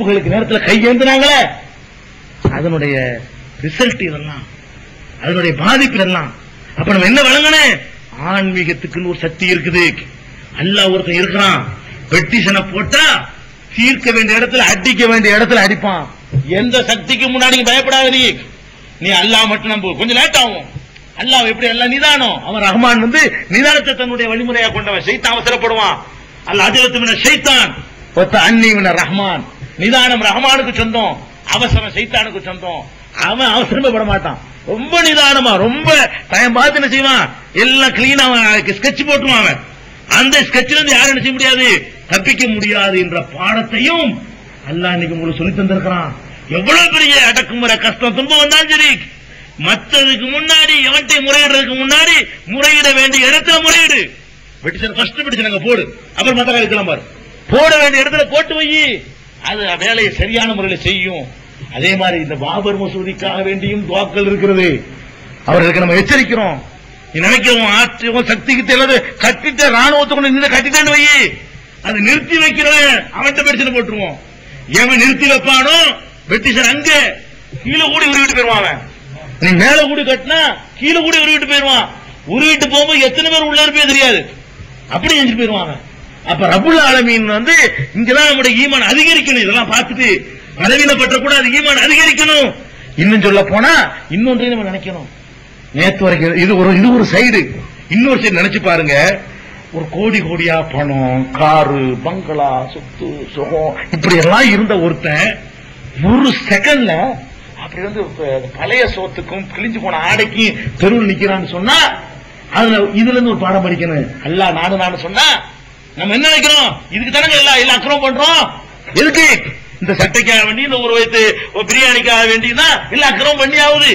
உங்களுக்கு நேரத்துல கையேந்தினாங்களே அதனுடைய ரிசல்ட் இதெல்லாம் அதனுடைய பாதிப்பு இதெல்லாம். அப்ப நம்ம என்ன வழங்கணும் ஆன்மீகத்துக்குன்னு ஒரு சக்தி இருக்குது. அல்லாஹ் ஒருத்தன் இருக்கிறான். பெட்டிஷனை போட்டா தீர்க்க வேண்டிய இடத்துல அடிக்க வேண்டிய இடத்துல அடிப்பான். எந்த சக்திக்கு முன்னாடி நீ பயப்படாத நீ. நீ அல்லாஹ் மட்டும் நம்ப. கொஞ்சம் லேட் ஆகும். அல்லாஹ் எப்படி அல்ல நிதானம்? அவன் ரஹ்மான் வந்து நிதானத்தை தன்னுடைய வழிமுறையா கொண்டவன். சைத்தான் அவசரப்படுவான். அல்ல அதிலத்து சைத்தான். அன்னி ரஹ்மான். நிதானம் ரஹமானுக்கு சொந்தம் அவசரம் சைத்தானுக்கு சொந்தம். அவன் அவசரமே மாட்டான் ரொம்ப நிதானமா ரொம்ப டைம் பார்த்து என்ன செய்வான்? எல்லாம் கிளீனா ஸ்கெட்ச் போட்டுவான் அவன். அந்த ஸ்கெட்ச்ல இருந்து யாரும் என்ன செய்ய முடியாது? தப்பிக்க முடியாது என்ற பாடத்தையும் அல்லாஹ் இன்னைக்கு உங்களுக்கு சொல்லி தந்திருக்கிறான். எவ்வளவு பெரிய அடக்குமுறை கஷ்டம். துன்பம் வந்தாலும் சரி. மத்ததுக்கு முன்னாடி எவன்ட்டை முறையிடுறதுக்கு முன்னாடி முறையிட வேண்டிய இடத்துல முறையிடு. பெட்டிஷன் ஃபர்ஸ்ட் பிடிச்சு நாங்க போடு. அப்புறம் மத்த இருக்கலாம் பாரு. போட வேண்டிய இடத்துல போட்டு வை. அது வேலையை சரியான முறையில் செய்யும். அதே மாதிரி இந்த பாபர் மசூதிக்காக வேண்டியும் துவாக்கள் இருக்கிறது. அவர்களுக்கு நம்ம எச்சரிக்கிறோம். நீ நினைக்கிறோம் ஆற்றவும் சக்திக்கு தெரியாது கட்டிட்ட ராணுவத்தை கொண்டு நின்று கட்டிட்டேன்னு வை. அதை நிறுத்தி வைக்கிறவன் அவன்கிட்ட பிரச்சனை போட்டுருவோம். எவன் நிறுத்தி வைப்பானோ பிரிட்டிஷர் அங்க கீழே கூடி உருவிட்டு போயிருவான் அவன். நீ மேல கூடி கட்டினா கீழே கூடி உருவிட்டு போயிருவான் உருவிட்டு போகும்போது எத்தனை பேர் உள்ளாருப்பே தெரியாது. அப்படி செஞ்சு போயிருவாங்க அப்ப ரபுல் ஆலமீன் வந்து இங்கதான் நம்முடைய ஈமான் அதிகரிக்கணும். இதெல்லாம் பார்த்துட்டு பலவீனப்பட்ட கூட அது ஈமான் அதிகரிக்கணும். இன்னும் சொல்ல போனா இன்னொன்றையும் நம்ம நினைக்கணும். நேத்து வரைக்கும் இது ஒரு இது ஒரு சைடு. இன்னொரு சைடு நினைச்சு பாருங்க. ஒரு கோடி கோடியா பணம் காரு பங்களா சொத்து சுகம் இப்படி எல்லாம் இருந்த ஒருத்தன் ஒரு செகண்ட்ல அப்படி வந்து பழைய சோத்துக்கும் கிழிஞ்சு போன ஆடைக்கும் தெருவில் நிக்கிறான்னு சொன்னா அதுல இதுல இருந்து ஒரு பாடம் படிக்கணும். அல்ல நானு நானு சொன்னா நம்ம என்ன நினைக்கிறோம்? இதுக்கு தானே எல்லா எல்லா அக்கிரமம் பண்றோம்? எதுக்கு? இந்த சட்டைக்காக வேண்டி இந்த ஒரு வயசு பிரியாணிக்காக வேண்டினா எல்லா அக்கிரமம் பண்ணி ஆகுது.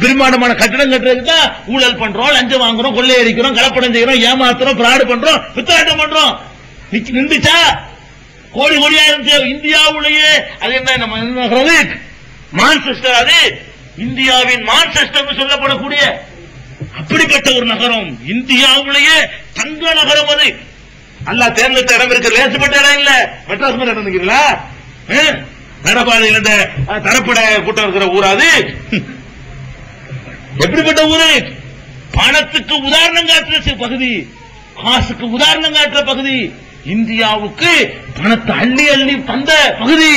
பிரம்மாண்டமான கட்டடம் கட்டுறதுக்கு தான் ஊழல் பண்றோம் லஞ்சம் வாங்குறோம் கொள்ளையடிக்கிறோம் கலப்படம் செய்யறோம் ஏமாத்துறோம் பிராடு பண்றோம் பித்தாட்டம் பண்றோம். நின்றுச்சா? கோடி கோடியா இருந்துச்சு இந்தியாவுலயே அது என்ன நம்ம என்ன மான்செஸ்டர் அது. இந்தியாவின் மான்செஸ்டர் சொல்லப்படக்கூடிய அப்படிப்பட்ட ஒரு நகரம். இந்தியாவுலயே தங்க நகரம் அது. அல்லா தேர்ந்தெடுத்த இடம் இருக்கு. லேசுப்பட்ட இடம் இல்ல. மெட்ராஸ் மாதிரி இடம் நிக்கிறீங்களா நடப்பாதையில் இந்த தரப்பட கூட்டம் இருக்கிற ஊரா அது? எப்படிப்பட்ட ஊரு? பணத்துக்கு உதாரணம் காட்டுற பகுதி. காசுக்கு உதாரணம் காட்டுற பகுதி. இந்தியாவுக்கு பணத்தை அள்ளி அள்ளி தந்த பகுதி.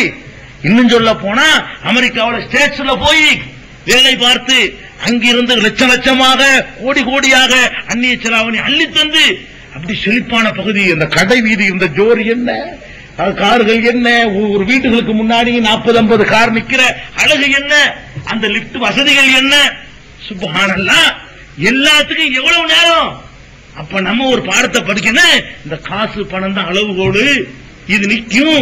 இன்னும் சொல்ல போனா அமெரிக்காவோட ஸ்டேட்ஸ்ல போய் வேலை பார்த்து அங்கிருந்து லட்ச லட்சமாக கோடி கோடியாக அந்நிய செலாவணி அள்ளி தந்து அப்படி செழிப்பான பகுதி இந்த கடை வீதி இந்த ஜோர் என்ன? கார்கள் என்ன? ஒரு வீட்டுகளுக்கு முன்னாடி நாற்பது ஐம்பது கார் நிக்கிற அழகு என்ன? அந்த லிப்ட் வசதிகள் என்ன? சுபஹானல்லாஹ் எல்லாத்துக்கும் எவ்வளவு நேரம்? அப்ப நம்ம ஒரு பாடத்தை படிக்கணும் இந்த காசு பணம் தான் அளவுகோடு. இது நிக்கும்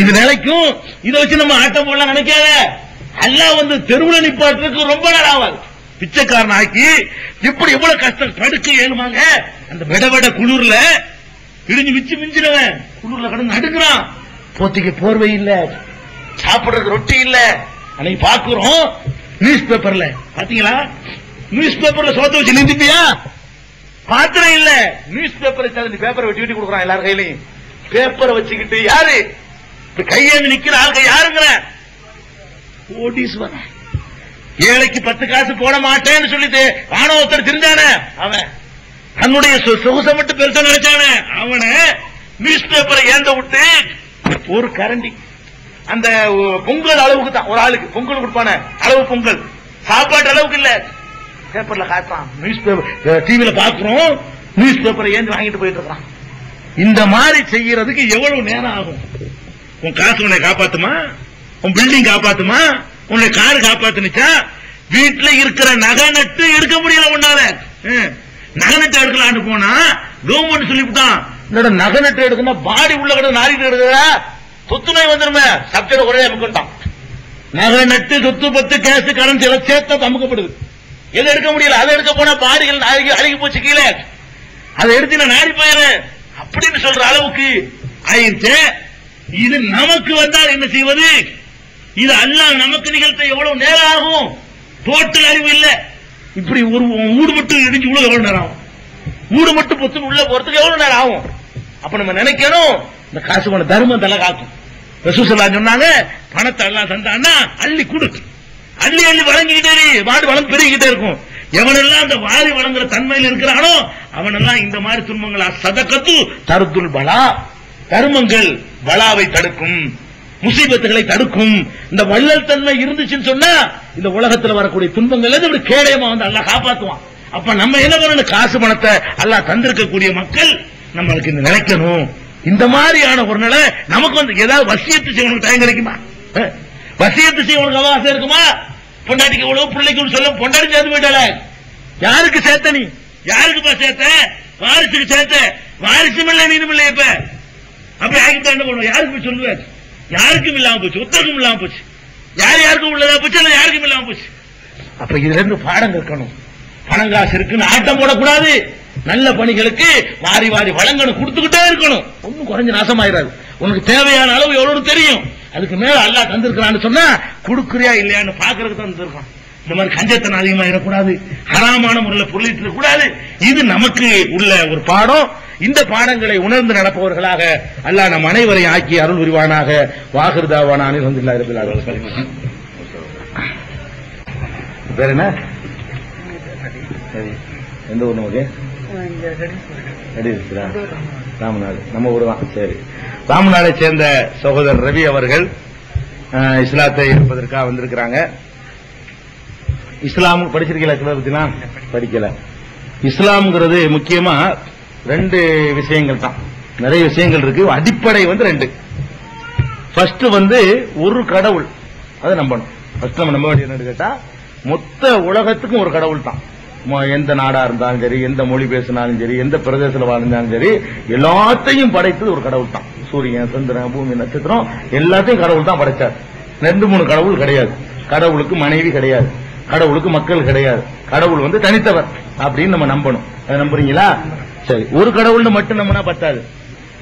இது நிலைக்கும். இதை வச்சு நம்ம ஆட்டம் போடலாம் நினைக்காத. அல்லாஹ் வந்து தெருவுல நிப்பாட்டுறதுக்கு ரொம்ப நேரம் ஆகாது பிச்சைக்காரன் ஆக்கி இப்படி எவ்வளவு கஷ்டம் படுக்க ஏழுமாங்க. அந்த விடவட குளிர்ல இடிஞ்சு மிச்சு மிஞ்சினவன் குளிர்ல கடந்து நடுக்கிறான் போத்திக்கு போர்வை இல்ல. சாப்பிடுறதுக்கு ரொட்டி இல்ல. அன்னைக்கு பாக்குறோம். நியூஸ் பேப்பர்ல பாத்தீங்களா? நியூஸ் பேப்பர்ல சோத்த வச்சு நிந்திப்பியா? பாத்திரம் இல்ல. நியூஸ் பேப்பர் பேப்பரை வெட்டி வெட்டி கொடுக்குறான் எல்லாரும் கையிலையும். பேப்பரை வச்சுக்கிட்டு யாரு? இப்ப கையேந்து நிக்கிற ஆளுங்க யாருங்கிற? கோடீஸ்வரன். ஏழைக்கு பத்து காசு போட மாட்டேன்னு சொல்லிட்டு ஆணவத்தர் தெரிஞ்சானே அவன். தன்னுடைய சு- சொகுசை மட்டும் பெருசா நினைச்சானே? அவனை நியூஸ் பேப்பரை ஏந்த விட்டு ஒரு கரண்டி. அந்த பொங்கல் அளவுக்கு தான். ஒரு ஆளுக்கு. பொங்கல் கொடுப்பான. அளவு பொங்கல். சாப்பாட்டு அளவுக்கு இல்ல. பேப்பர்ல காட்டுறான். நியூஸ் பேப்பர் டிவியில பாக்குறோம் நியூஸ் பேப்பரை ஏந்து வாங்கிட்டு போயிட்டு இருக்கான் இந்த மாதிரி செய்யறதுக்கு எவ்வளவு நேரம் ஆகும்? உன் காசு உன்னை காப்பாத்துமா? உன் பில்டிங் காப்பாத்துமா? உன்னை கார் காப்பாத்துனுச்சா? வீட்டுல இருக்கிற நகை நட்டு எடுக்க முடியல உன்னால. நகை நட்டு எடுக்கலான்னு போனா கவர்மெண்ட் சொல்லிவிட்டான் என்னோட நகை நட்டு எடுக்கணும் பாடி உள்ள கிட்ட நாரிட்டு எடுக்கிற சொத்து நோய் வந்துருமே. சப்ஜெக்ட் ஒரே அமுக்கிட்டான் நகை நட்டு சொத்து பத்து கேஸ் கடன் சில சேர்த்து அமுக்கப்படுது. எது எடுக்க முடியல? அதை எடுக்க போனா பாடிகள் அழுகி அழுகி போச்சு கீழே. அதை எடுத்து நான் நாரி போயிடுறேன். அப்படின்னு சொல்ற அளவுக்கு ஆயிடுச்சு. இது நமக்கு வந்தால் என்ன செய்வது? இது அல்ல நமக்கு நிகழ்த்த எவ்வளவு நேரம் ஆகும்? டோட்டல் அறிவு இல்லை. இப்படி ஒரு ஊடு மட்டும் இடிஞ்சு உள்ள எவ்வளவு நேரம் ஆகும்? ஊடு மட்டும் பொத்து உள்ள போறதுக்கு எவ்வளவு நேரம் ஆகும்? அப்ப நம்ம நினைக்கணும் இந்த காசு போன தர்மம் தலை காக்கும். ரசூசல்லா சொன்னாங்க பணத்தை எல்லாம் தந்தான்னா அள்ளி கொடு. அள்ளி அள்ளி வழங்கிக்கிட்டே மாடு வளம் பெருகிக்கிட்டே இருக்கும். எவனெல்லாம் அந்த வாரி வழங்குற தன்மையில் இருக்கிறானோ அவனெல்லாம் இந்த மாதிரி துன்பங்களா? சதக்கத்து தருத்துல் பலா. தர்மங்கள் பலாவை தடுக்கும். முசீபத்துகளை தடுக்கும். இந்த வள்ளல் தன்மை இருந்துச்சுன்னு சொன்னா இந்த உலகத்துல வரக்கூடிய துன்பங்கள் இப்படி கேடயமா வந்து அல்ல காப்பாத்துவான். அப்ப நம்ம என்ன பண்ணணும்? காசு பணத்தை அல்ல தந்திருக்கக்கூடிய மக்கள் நம்மளுக்கு இந்த நினைக்கணும். இந்த மாதிரியான ஒரு நிலை நமக்கு வந்து ஏதாவது வசியத்து செய்வனுக்கு டைம் கிடைக்குமா? அஹ்? வசியத்து செய்வனுக்கு அவகாசம் இருக்குமா? பொண்டாட்டிக்கு இவ்வளவு பிள்ளைக்கு சொல்ல பொண்டாட்டி சேர்த்து போயிட்டால யாருக்கு சேர்த்த நீ? யாருக்குப்பா சேர்த்த? வாரிசுக்கு சேர்த்த. வாரிசும் இல்லை நீனும் இல்லை இப்ப. அப்படி ஆகிட்டு என்ன பண்ணுவோம் யாருக்கு போய் சொல்லுவேன்? யாருக்கும் இல்லாம போச்சு ஒத்தருக்கும் இல்லாம போச்சு. யார் யாருக்கும் உள்ளதா போச்சு இல்ல யாருக்கும் இல்லாம போச்சு. அப்ப இதுல இருந்து பாடம் இருக்கணும் பணம் காசு இருக்குன்னு ஆட்டம் போடக்கூடாது. நல்ல பணிகளுக்கு வாரி வாரி வழங்கணும் கொடுத்துக்கிட்டே இருக்கணும். ஒன்னும் குறைஞ்சு நாசமாயிராது. உனக்கு தேவையான அளவு எவ்வளவு தெரியும். அதுக்கு மேல அல்லாஹ் தந்திருக்கிறான்னு சொன்னா கொடுக்குறியா இல்லையான்னு பாக்குறதுக்கு தான் தந்திருக்கான் இந்த மாதிரி கஞ்சத்தனம் அதிகமாயிடக்கூடாது ஹராமான முறையில் பொருளிட்டு கூடாது இது நமக்கு உள்ள ஒரு பாடம். இந்த பாடங்களை உணர்ந்து நடப்பவர்களாக அல்லாஹ் நம் அனைவரை ஆக்கி அருள் உரிவானாக வாகிருதாவான அனில் இருப்பில் பேர் என்ன? எந்த ஊர் நமக்கு ராமநாடு. நம்ம ஊர் தான். சரி. ராமநாடை சேர்ந்த சகோதரர் ரவி அவர்கள் இஸ்லாத்தை இருப்பதற்காக வந்திருக்கிறாங்க. இஸ்லாம் படிச்சிருக்கீங்களா இஸ்லாம் பத்திலாம்? படிக்கல. இஸ்லாம்ங்கிறது முக்கியமா ரெண்டு விஷயங்கள் தான் நிறைய விஷயங்கள் இருக்கு. அடிப்படை வந்து ரெண்டு. ஃபர்ஸ்ட் வந்து ஒரு கடவுள். அதை நம்பணும். ஃபர்ஸ்ட் நம்ம நம்ப வேண்டியது என்னன்னு கேட்டா மொத்த உலகத்துக்கும் ஒரு கடவுள் தான் எந்த நாடா இருந்தாலும் சரி எந்த மொழி பேசினாலும் சரி எந்த பிரதேசத்தில் வாழ்ந்தாலும் சரி எல்லாத்தையும் படைத்தது ஒரு கடவுள் தான் சூரியன் சந்திரன் பூமி நட்சத்திரம் எல்லாத்தையும் கடவுள் தான் படைச்சார். ரெண்டு மூணு கடவுள் கிடையாது. கடவுளுக்கு மனைவி கிடையாது. கடவுளுக்கு மக்கள் கிடையாது. கடவுள் வந்து தனித்தவர். அப்படின்னு நம்ம நம்பணும். அதை நம்புறீங்களா? சரி. ஒரு கடவுள்னு மட்டும் நம்மனா பத்தாது.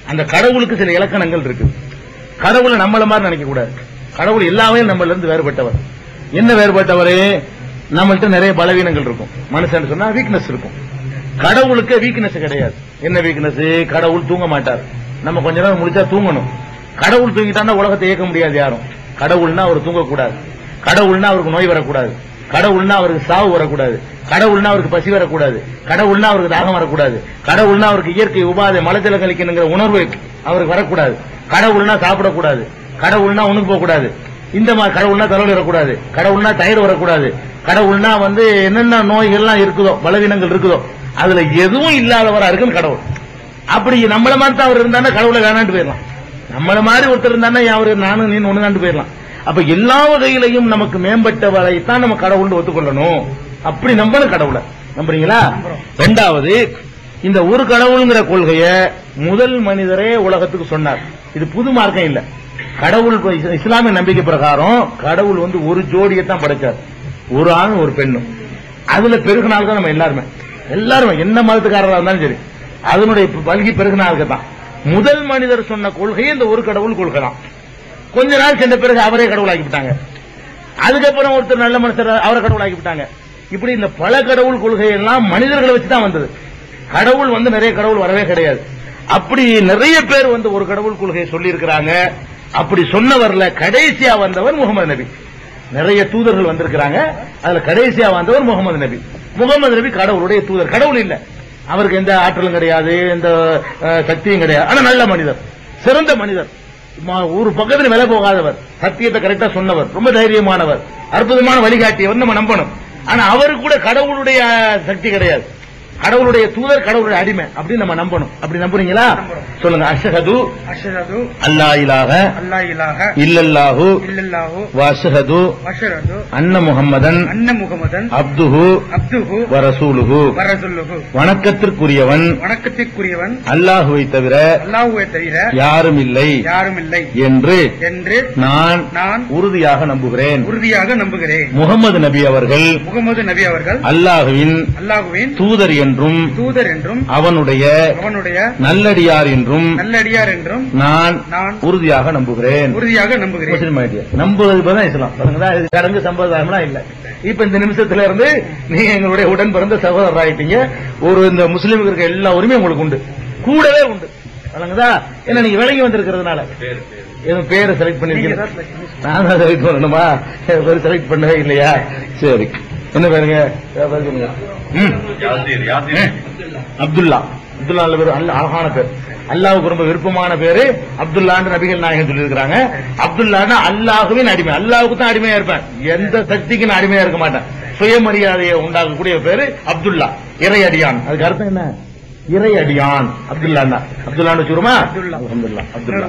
அந்த கடவுளுக்கு சில இலக்கணங்கள் இருக்கு. கடவுளை நம்மள மாதிரி நினைக்க கூடாது. கடவுள் எல்லாமே நம்மள இருந்து வேறுபட்டவர். என்ன வேறுபட்டவர்? நம்மள்ட்ட நிறைய பலவீனங்கள் இருக்கும். மனுஷன் சொன்னா வீக்னஸ் இருக்கும். கடவுளுக்கு வீக்னஸ் கிடையாது. என்ன வீக்னஸ் கடவுள் தூங்க மாட்டார். நம்ம கொஞ்ச நேரம் முடிச்சா தூங்கணும். கடவுள் தூங்கிட்டான்னா உலகத்தை இயக்க முடியாது யாரும். கடவுள்னா அவர் தூங்கக்கூடாது. கடவுள்னா அவருக்கு நோய் வரக்கூடாது. கடவுள்னா அவருக்கு சாவு வரக்கூடாது. கடவுள்னா அவருக்கு பசி வரக்கூடாது. கடவுள்னா அவருக்கு தாகம் வரக்கூடாது. கடவுள்னா அவருக்கு இயற்கை உபாதை மலஜலம் கழிக்கணுங்கிற உணர்வு அவருக்கு வரக்கூடாது. கடவுள்னா சாப்பிடக்கூடாது. கடவுள்னா உனக்கு போகக்கூடாது. இந்த மாதிரி கடவுள்னா தலைவலி வரக்கூடாது. கடவுள்னா தயிர் வரக்கூடாது. கடவுள்னா வந்து என்னென்ன நோய்கள்லாம் இருக்குதோ பலவீனங்கள் இருக்குதோ அதுல எதுவும் இல்லாதவரா இருக்குன்னு கடவுள். அப்படி நம்மள மாதிரி தான் அவர் இருந்தானே கடவுளை வேணாண்டு போயிடலாம். நம்மள மாதிரி ஒருத்தர் இருந்தானே அவர் நானும் நீ ஒண்ணுதாண்டு போயிடலாம். அப்ப எல்லா வகையிலையும் நமக்கு மேம்பட்டவரை தான் நம்ம கடவுள்னு ஒத்துக்கொள்ளணும். அப்படி நம்பணும் கடவுளை. நம்புறீங்களா? ரெண்டாவது இந்த ஒரு கடவுளுங்கிற கொள்கைய முதல் மனிதரே உலகத்துக்கு சொன்னார். இது புது மார்க்கம் இல்ல. கடவுள் இஸ்லாமிய நம்பிக்கை பிரகாரம் கடவுள் வந்து ஒரு ஜோடியை தான் படைச்சார். ஒரு ஆணும் ஒரு பெண்ணும். அதுல பெருகினால் தான் நம்ம எல்லாருமே. எல்லாருமே என்ன மதத்துக்காரரா இருந்தாலும் சரி. அதனுடைய பல்கி பெருகினாலுக்கு தான் முதல் மனிதர் சொன்ன கொள்கை இந்த ஒரு கடவுள் கொள்கை தான் கொஞ்ச நாள் சென்ற பிறகு அவரே கடவுளாக்கி விட்டாங்க. அதுக்கப்புறம் ஒருத்தர் நல்ல மனுஷர் அவரை கடவுளாக்கி விட்டாங்க. இப்படி இந்த பல கடவுள் கொள்கை எல்லாம் மனிதர்களை வச்சு தான் வந்தது. கடவுள் வந்து நிறைய கடவுள் வரவே கிடையாது. அப்படி நிறைய பேர் வந்து ஒரு கடவுள் கொள்கையை சொல்லி இருக்கிறாங்க அப்படி சொன்னவர்ல கடைசியா வந்தவர் முகமது நபி. நிறைய தூதர்கள் வந்திருக்கிறாங்க. அதுல கடைசியா வந்தவர் முகமது நபி. முகமது நபி கடவுளுடைய தூதர். கடவுள் இல்ல. அவருக்கு எந்த ஆற்றலும் கிடையாது எந்த சக்தியும் கிடையாது. ஆனா நல்ல மனிதர். சிறந்த மனிதர். ஒரு பக்கத்துல விலை போகாதவர். சத்தியத்தை கரெக்டா சொன்னவர். ரொம்ப தைரியமானவர். அற்புதமான வழிகாட்டியவர் நம்ம நம்பணும். ஆனா அவருக்கு கூட கடவுளுடைய சக்தி கிடையாது. கடவுளுடைய தூதர் கடவுளுடைய அடிமை. அப்படின்னு நம்ம நம்பணும். அப்படி நம்புறீங்களா சொல்லுங்க. அஷஹது. அஷ்ஹது. அல்லா இலாக அல்லா இலாஹ இல்லல்லாஹு. இல்லல்லாஹு. வஷஹது. வஷரது அன்ன முஹம்மதன். அன்ன முகமதன் அப்துஹு. அப்துஹு. வரசூலுஹு. வரசுல்லுஹு வணக்கத்திற்குரியவன். வணக்கத்திற்குரியவன். அல்லாஹுவை தவிர அல்லாஹுவை தவிர யாரும் இல்லை யாரும் இல்லை என்று என்று நான் நான் உறுதியாக நம்புகிறேன். உறுதியாக நம்புகிறேன். முகமது நபி அவர்கள் முகமது நபி அவர்கள் அல்லாஹுவின் அல்லாஹுவின் தூதர் என்றும் தூதர் என்றும் அவனுடைய அவனுடைய நல்லடியார் என்றும் நல்லடியார் என்றும் நான் நான் உறுதியாக நம்புகிறேன். உறுதியாக நம்புகிறேன். முஸ்லிம் நம்புவது தான் இஸ்லாம். இது சடங்கு சம்பிரதாயம்லாம் இல்ல. இப்ப இந்த நிமிஷத்துல இருந்து நீங்க எங்களுடைய உடன் பிறந்த சகோதரர் ஆயிட்டீங்க. ஒரு இந்த முஸ்லீமுக்கு இருக்க எல்லா உரிமையும் உங்களுக்கு உண்டு. கூடவே உண்டு. வழங்குதா என்ன நீங்க விலகி வந்திருக்கிறதுனால. எதுவும் பேரை செலக்ட் பண்ணிருக்கீங்க. நான் தான் செலக்ட் பண்ணணுமா? பேர் செலக்ட் பண்ணவே இல்லையா? சரி. என்ன பேருங்க? அப்துல்லா. அப்துல்லா பேர் அழகான பேர். அல்லாவுக்கு ரொம்ப விருப்பமான பேரு. அப்துல்லான்னு நபிகள் நாயகம் சொல்லியிருக்கிறாங்க. அப்துல்லான்னா அல்லாஹுவின் அடிமை. அல்லாவுக்கு தான் அடிமையா இருப்பேன். எந்த சக்திக்கு நான் அடிமையா இருக்க மாட்டேன். சுயமரியாதையை உண்டாக்கக்கூடிய பேரு அப்துல்லா. இறை அடியான். அதுக்கு அர்த்தம் என்ன? இறை அடியான். அப்துல்லா அப்துல்லான்னு சொல்லுமா. அப்துல்லா. அப்துல்லா.